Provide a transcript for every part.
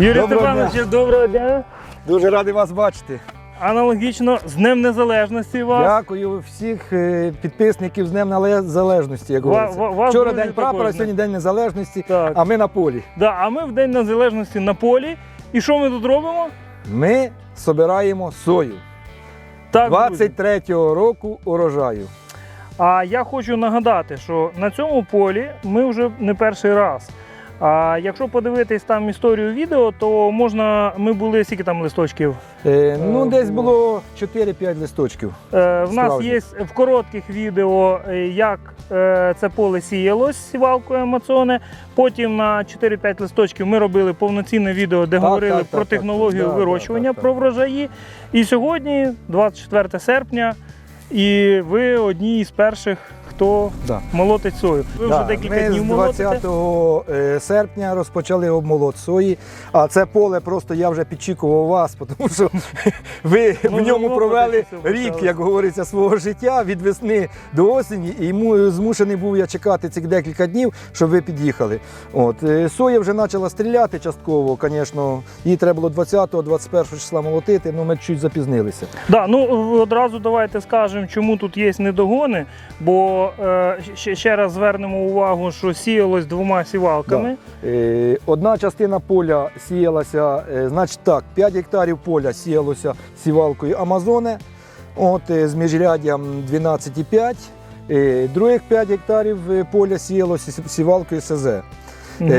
Юрій Доброго Степанович, доброго дня. Дуже радий вас бачити. Аналогічно з Днем Незалежності вас. Дякую всіх е, підписників з Днем Незалежності. Як говориться. Вчора день прапора, також. сьогодні День Незалежності, Так. а ми на полі. Да, а ми в День Незалежності на полі. І що ми тут робимо? Ми собираємо сою. Так, 23-го року урожаю. А я хочу нагадати, що на цьому полі ми вже не перший раз. А якщо подивитись там історію відео, то можна. Ми були скільки там листочків. Е, ну, Е, десь було 4-5 листочків. Е, в нас є в коротких відео, е, як е, це поле сіялось сівалкою Амазоне. Потім на 4-5 листочків ми робили повноцінне відео, де Так, говорили так, про так, технологію так. Вирощування, так, про врожаї. І сьогодні, 24 серпня, і ви одні із перших, хто Да. молотить сою. Ви вже декілька ми днів з молотите. 20 е, серпня розпочали обмолот сої, а це поле просто я вже підчікував вас, тому що ви Ну, в ньому ну, провели ну, ну, рік, як говориться, свого життя від весни до осені, і йому змушений був я чекати цих декілька днів, щоб ви під'їхали. От е, соя вже почала стріляти частково. Звісно, їй треба було 20-21 числа молотити, але ми чуть запізнилися. Да, ну одразу давайте скажемо, чому тут є недогони, бо е, ще, ще раз звернемо увагу, що сіялось двома сівалками. Е, Одна частина поля сіялася, е, значить так, 5 гектарів поля сіялося сівалкою Амазоне, от, з міжряддям 12,5. Е, Других 5 гектарів поля сіялося сівалкою СЗ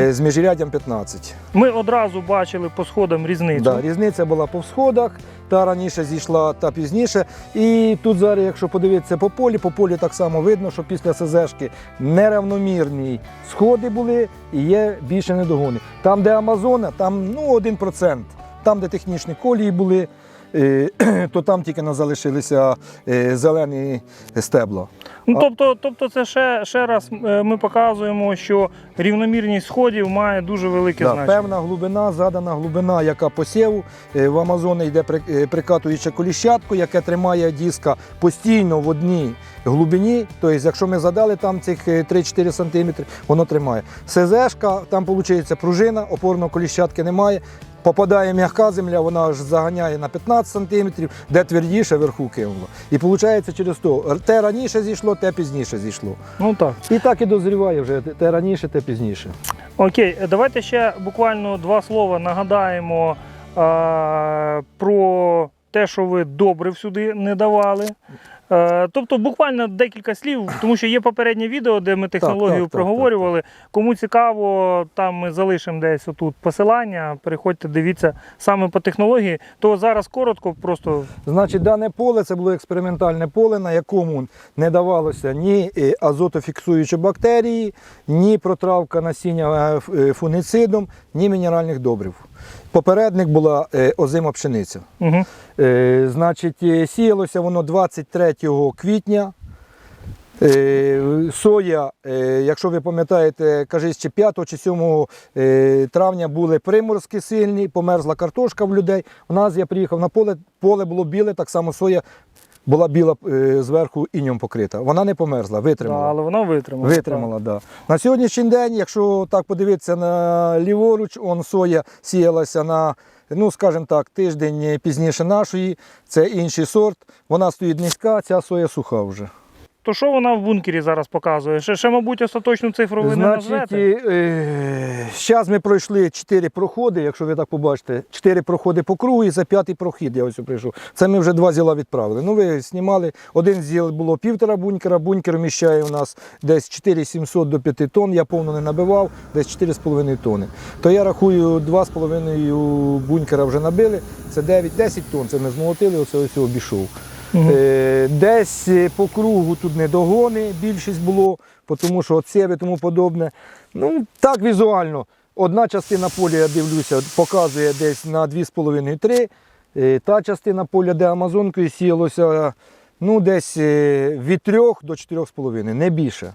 з міжряддям 15. Ми одразу бачили по сходам різницю. Да, різниця була по всходах, та раніше зійшла, та пізніше. І тут зараз, якщо подивитися по полі, по полі так само видно, що після СЗшки неравномірні сходи були і є більше недогони. Там, де Амазона, там ну, 1%. Там, де технічні колії були, то там тільки не залишилися е, зелені стебла. Ну, тобто, тобто, це ще, ще раз е, ми показуємо, що рівномірність сходів має дуже велике Да, значення. певна глибина, задана глибина, яка посіву. Е, В Амазоні йде при- прикатуюче коліщатко, яке тримає диска постійно в одній глибині. Тобто, якщо ми задали там цих е, 3-4 см, воно тримає. СЗшка, там виходить пружина, опорного коліщатки немає. Попадає м'яка земля, вона аж заганяє на 15 см, де твердіше верху кинуло. І виходить через то, те раніше зійшло, те пізніше зійшло. Ну так. І так і дозріває вже те раніше, те пізніше. Окей, давайте ще буквально два слова нагадаємо е, про те, що ви добрив сюди не давали. Е, тобто буквально декілька слів, тому що є попереднє відео, де ми технологію так, так, проговорювали. Кому цікаво, там ми залишимо десь отут посилання. Переходьте, дивіться саме по технології. То зараз коротко, просто Значить, дане поле це було експериментальне поле, на якому не давалося ні е, азотофіксуючі бактерії, ні протравка насіння е, ф- фунгицидом, ні мінеральних добрив. Попередник була е, озима пшениця. угу. Е, Значить, е, сіялося воно 23 квітня. Е, Соя, е, якщо ви пам'ятаєте, кажись, чи 5 чи 7 е, травня були приморські сильні, померзла картошка в людей. У нас я приїхав на поле, поле було біле, так само соя була біла е, зверху іньом покрита. Вона не померзла, да, витримала. але вона витримала. Витримала, так. Да. На сьогоднішній день, якщо так подивитися на ліворуч, он соя сіялася на, ну скажімо так, тиждень пізніше нашої, це інший сорт. Вона стоїть низька, ця соя суха вже. То що вона в бункері зараз показує? Ще, ще мабуть, остаточну цифру ви не Значить, назвете? е, зараз ми пройшли 4 проходи, якщо ви так побачите, 4 проходи по кругу і за п'ятий прохід я ось прийшов. Це ми вже два зіла відправили. Ну, ви знімали, один зіл було півтора бункера, бункер вміщає у нас десь 4700 до 5 тонн, я повно не набивав, десь 4,5 тонни. То я рахую, 2,5 бункера вже набили, це 9-10 тонн, це ми змолотили, оце ось обійшов. Е, Десь е, по кругу тут недогони більшість було, тому що оцеви тому подобне. Ну, так візуально. Одна частина поля, я дивлюся, показує десь на 2,5-3. Е, Та частина поля, де Амазонкою сіялося, ну, десь від 3 до 4,5, не більше.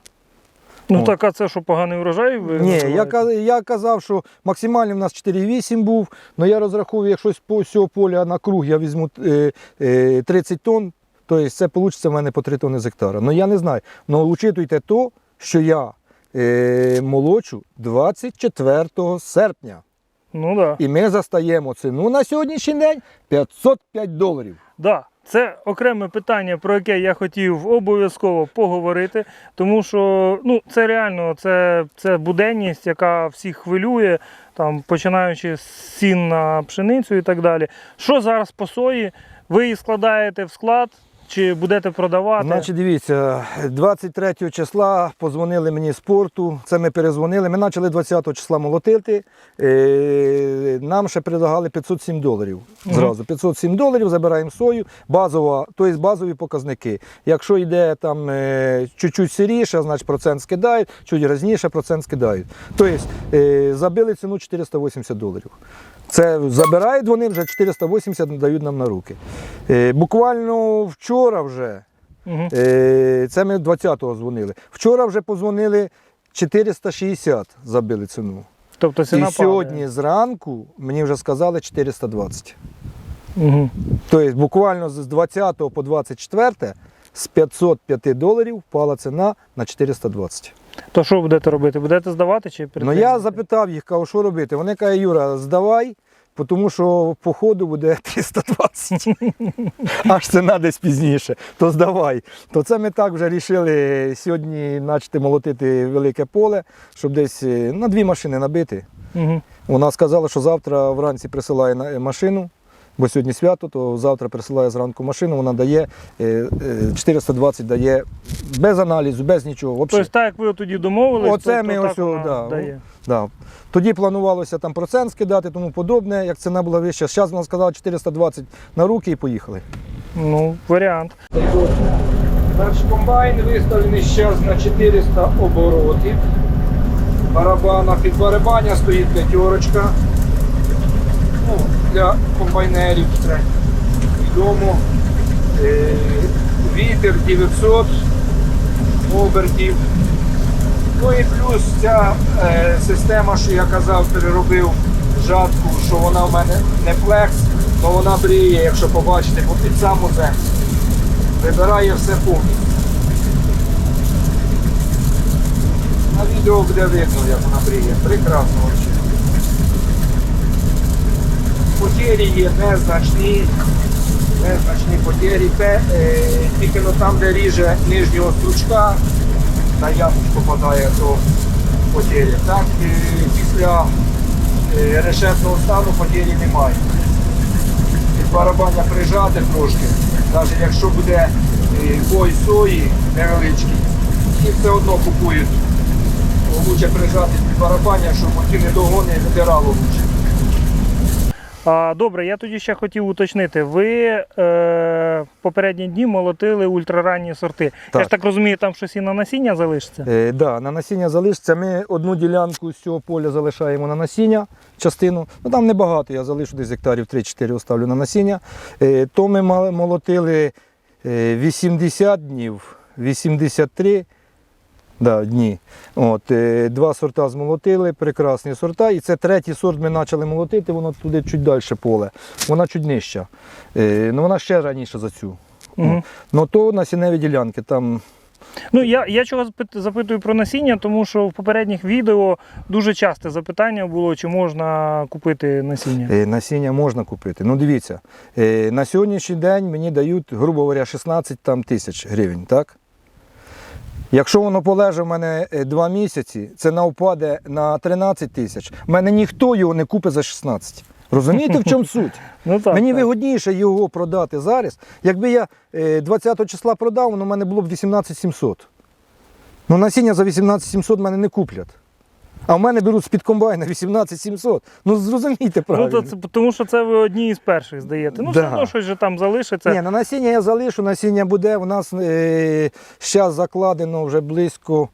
Ну О. так, а це що поганий врожай? Ви Ні, я, я казав, що максимальний в нас 4,8 був, але я розраховую, якщо з по всього поля на круг я візьму е, е, 30 тонн, то це вийде в мене по 3 тонни з гектара. Ну я не знаю. Ну учитуйте то, що я е, молочу 24 серпня. Ну да. І ми застаємо ціну на сьогоднішній день 505 доларів. Да, це окреме питання, про яке я хотів обов'язково поговорити, тому що ну, це реально це, це буденність, яка всіх хвилює, там, починаючи з цін на пшеницю і так далі. Що зараз по сої? Ви її складаєте в склад чи будете продавати? Значить, дивіться, 23 числа позвонили мені з порту. Це ми перезвонили. Ми почали 20 числа молотити. Е, Нам ще предлагали 507 доларів. Зразу 507 доларів, забираємо сою, базова, тобто базові показники. Якщо йде там е, чуть-чуть сиріше, значить процент скидають, чуть різніше процент скидають. Тобто забили ціну 480 доларів. Це забирають вони вже 480 дають нам на руки. Е, Буквально вчора вже. Е, Це ми 20-го дзвонили. Вчора вже позвонили 460 забили ціну. Тобто ціна І сьогодні зранку мені вже сказали 420. Угу. Тобто буквально з 20 по 24 з 505 доларів впала ціна на 420. То що будете робити? Будете здавати чи Ну я запитав їх, кажу, що робити. Вони кажуть, Юра, здавай, тому що по ходу буде 320. Аж ціна десь пізніше. То здавай. То це ми так вже вирішили сьогодні почати молотити велике поле, щоб десь е, на дві машини набити. Угу. Вона сказала, що завтра вранці присилає е, машину. Бо сьогодні свято, то завтра присилає зранку машину, вона дає е, е, 420 дає без аналізу, без нічого. Взагалі. Тобто, так як ви тоді домовились, Оце то, ми то так ось, вона да, дає. Да. Тоді планувалося там процент скидати, тому подобне, як ціна була вища. Зараз вона сказала 420 на руки і поїхали. Ну, варіант. Наш комбайн виставлений зараз на 400 оборотів. Барабана під барабаня стоїть п'ятерочка. Ну, для комбайнерів відомо. Е, Вітер 900 обертів. Ну і плюс ця е, система, що я казав, переробив жатку, що вона в мене не флекс, то вона бріє, якщо побачите, бо під саму землю. Вибирає все повністю. На відео буде видно, як вона бріє. Прекрасно Потері є незначні. Незначні потері. Те, е, тільки ну, там, де ріже нижнього стручка, на яму попадає, то потері. Так, е, після е, решетного стану потері немає від барабаня прижати трошки, навіть якщо буде е, бой сої невеличкий, і все одно купують. Лучше прижати під барабаня, щоб ті недогони не дирало лучше. А, добре, я тоді ще хотів уточнити. Ви е, попередні дні молотили ультраранні сорти. Я ж так розумію, там щось і на насіння залишиться. Е, да, на насіння залишиться. Ми одну ділянку з цього поля залишаємо на насіння, частину. Ну там небагато, я залишу десь гектарів 3-4 оставлю на насіння. Е, то ми молотили е, 80 днів, 83 да, дні. От, е, два сорта змолотили, прекрасні сорта. І це третій сорт ми почали молотити, воно туди чуть далі поле. Вона чуть нижча. Е, ну, вона ще раніше за цю. Мгм. Ну то насінневі ділянки. Там Ну я, я чого запитую про насіння, тому що в попередніх відео дуже часте запитання було, чи можна купити насіння. Е, Насіння можна купити. Ну дивіться, е, на сьогоднішній день мені дають, грубо говоря, 16 там, тисяч гривень. Так? Якщо воно полеже в мене 2 місяці, ціна впаде на 13 тисяч. В мене ніхто його не купить за 16. Розумієте, в чому суть? Ну так, Мені так. вигодніше його продати зараз. Якби я е, 20 числа продав, воно в мене було б 18 700. Ну насіння за 18 700 мене не куплять. А в мене беруть з-під комбайна 18 700. Ну зрозумійте Ну, то тому що це ви одні із перших здаєте. Ну, Да. все одно щось же там залишиться. Ні, на насіння я залишу, насіння буде. У нас е, зараз закладено вже близько,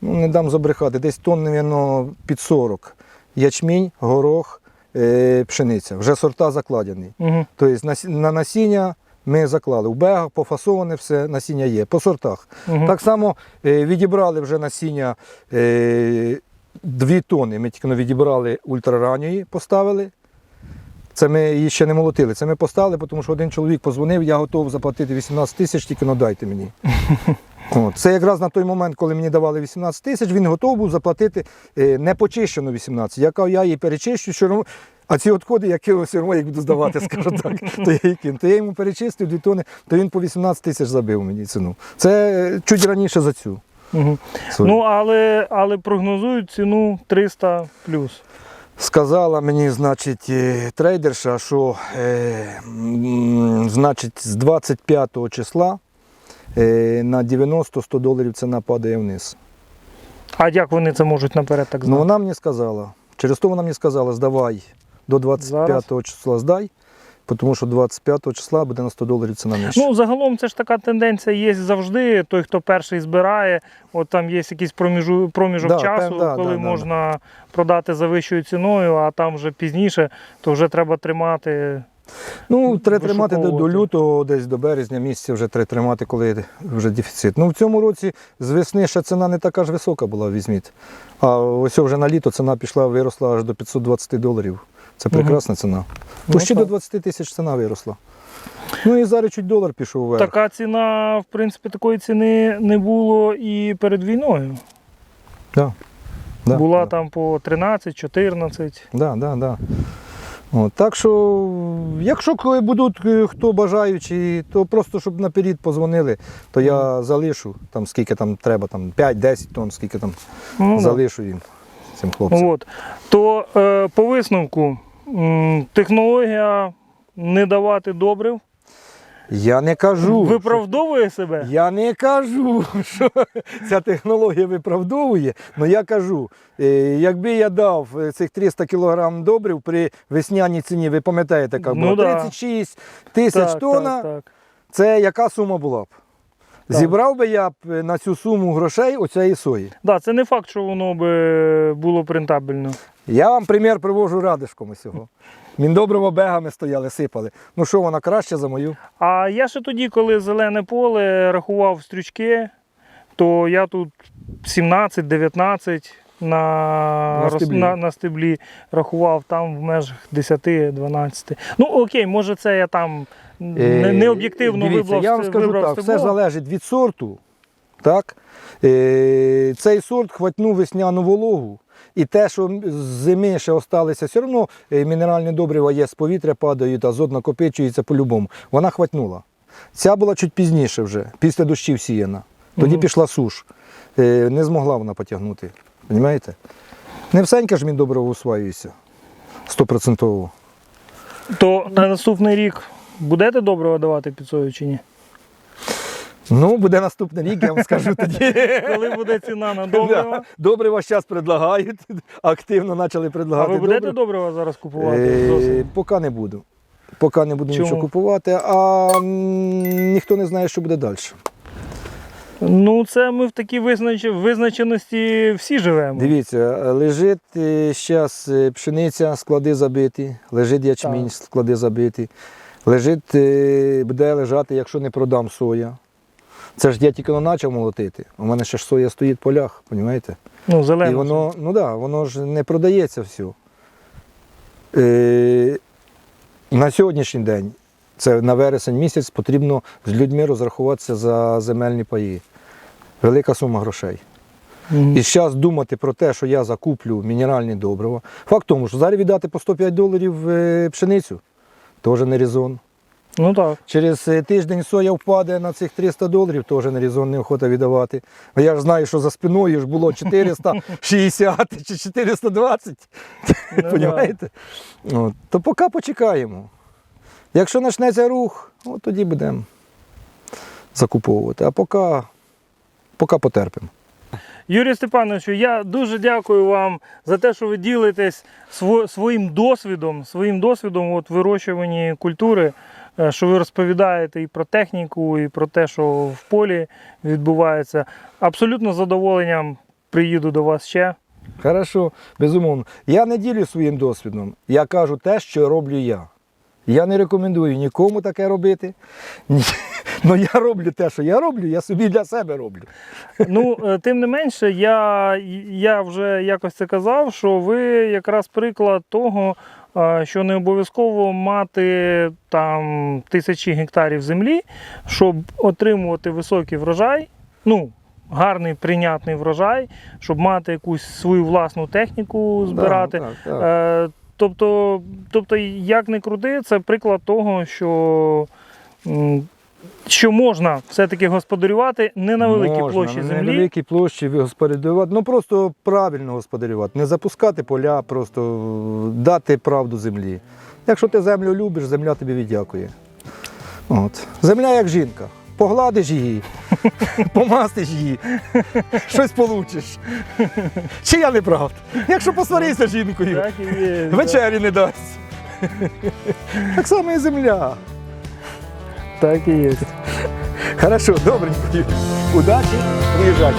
ну не дам забрехати, десь тонн, мабуть, під 40. Ячмінь, горох, е, пшениця. Вже сорта закладені. Угу. Тобто насі- на насіння ми заклали. В бегах пофасоване все, насіння є, по сортах. Угу. Так само е, відібрали вже насіння е, 2 тони. Ми тільки відібрали ультраранньої, поставили. Це ми її ще не молотили. Це ми поставили, тому що один чоловік позвонив, я готовий заплатити 18 тисяч, тільки но дайте мені. От. Це якраз на той момент, коли мені давали 18 тисяч, він готовий був заплатити е, непочищену 18. Я кажу, я її перечищу, що а ці відходи я кину все одно, як буду здавати, скажу так, то я її кину. То я йому перечистив дві тони, то він по 18 тисяч забив мені ціну. Це е, чуть раніше за цю. Угу. Ну, але, але прогнозують ціну 300 плюс. Сказала мені, значить, е, трейдерша, що е, значить, з 25 числа е, на 90-100 доларів ціна падає вниз. А як вони це можуть наперед так Ну, вона мені сказала. Через то вона мені сказала, здавай до 25 числа здай, тому що 25 числа буде на 100 доларів ціна нижча. Ну, загалом це ж така тенденція є завжди. Той, хто перший збирає, от там є якийсь проміжу, проміжок Да, часу, да, коли да, да, можна продати за вищою ціною, а там вже пізніше, то вже треба тримати. Ну, треба тримати до, до лютого, десь до березня місяця вже треба тримати, коли вже дефіцит. Ну, в цьому році з весни ще ціна не така ж висока була, візьміть. А ось вже на літо ціна пішла, виросла аж до 520 доларів. Це прекрасна ціна. Ну, Почти до 20 тисяч ціна виросла. Ну і зараз чуть долар пішов вверх. Така ціна, в принципі, такої ціни не було і перед війною. Да. Да, Була да. там по 13-14. Да, да, да. От, так що, якщо коли будуть е, хто бажаючі, то просто щоб наперед позвонили, то я залишу там скільки там треба, там 5-10 тонн, скільки там Ну, залишу їм цим хлопцям. От. То е, по висновку, технологія не давати добрив Я не кажу. виправдовує себе. Я не кажу, що ця технологія виправдовує, але я кажу, е, якби я дав е, цих 300 кг добрив при весняній ціні, ви пам'ятаєте, яка Ну 36 тисяч Так, тонна, так, так. це яка сума була б? Так. Зібрав би я б е, на цю суму грошей оцієї сої. Да, це не факт, що воно би було б рентабельно. Я вам примір привожу радишком усього. Міндобриво бегами стояли, сипали. Ну що, вона краще за мою? А я ще тоді, коли зелене поле рахував стрючки, то я тут 17-19 на, На стеблі. на, на стеблі рахував там в межах 10-12. Ну окей, може це я там не, Е, не об'єктивно вибрав, Я вам скажу так, все залежить від сорту. Так? Е, цей сорт хватнув весняну вологу. І те, що з зими ще осталося, все одно е, мінеральне добриво є з повітря падають, азот накопичується по-любому. Вона хватнула. Ця була чуть пізніше вже, після дощів сіяна. Тоді Мгм. пішла суш. Е, не змогла вона потягнути. Розумієте? Не всеньке ж міндобриво усваюється. Стопроцентово. То на наступний рік будете доброго давати під сою чи ні? Ну, буде наступний рік, я вам скажу тоді. Коли буде ціна на добрива? Добрива зараз предлагають, активно почали А предлагати. ви будете добрива. добрива зараз купувати? Е, Зовсім? Поки не буду. Поки не буду Чому? нічого купувати, а м, ніхто не знає, що буде далі. Ну, це ми в такій визнач... визначеності всі живемо. Дивіться, лежить зараз пшениця, склади забиті, лежить ячмінь, Так. склади забиті. Лежить, е, буде лежати, якщо не продам соя. Це ж я тільки почав молотити. У мене ще ж соя стоїть в полях, розумієте? Ну, зелено. І воно, ну да, воно ж не продається все. Е, на сьогоднішній день, це на вересень місяць, потрібно з людьми розрахуватися за земельні паї. Велика сума грошей. Мгм. І зараз думати про те, що я закуплю мінеральні добрива. Факт тому, що зараз віддати по 105 доларів е, пшеницю, теж не резон. Ну так. Через е, тиждень соя впаде на цих 300 доларів, теж не резон неохота віддавати. А я ж знаю, що за спиною ж було 460 чи 420. Ну, Понімаєте? От. То поки почекаємо. Якщо почнеться рух, от тоді будемо закуповувати. А поки, поки потерпимо. Юрій Степановичу, я дуже дякую вам за те, що ви ділитесь своїм досвідом, своїм досвідом от вирощуванні культури, е, що ви розповідаєте і про техніку, і про те, що в полі відбувається. Абсолютно з задоволенням приїду до вас ще. Хорошо, безумовно. Я не ділю своїм досвідом. Я кажу те, що роблю я. Я не рекомендую нікому таке робити. Ну я роблю те, що я роблю, я собі для себе роблю. Ну, е, тим не менше, я, я вже якось це казав, що ви якраз приклад того, е, що не обов'язково мати там тисячі гектарів землі, щоб отримувати високий врожай. ну, гарний прийнятний врожай, щоб мати якусь свою власну техніку збирати. Да, так, так. Е, тобто, тобто, як не крути, це приклад того, що, що можна все-таки господарювати не на великій Можна, площі на землі. невеликій площі господарювати. Ну просто правильно господарювати. Не запускати поля, просто дати правду землі. Якщо ти землю любиш, земля тобі віддякує. От. Земля як жінка. Погладиш її, помастиш її, щось получиш. Чи я не прав? Якщо посварися з жінкою, вечері не дасть. Так само і земля. Так і є. Хорошо, добренько. Удачі, приїжджай.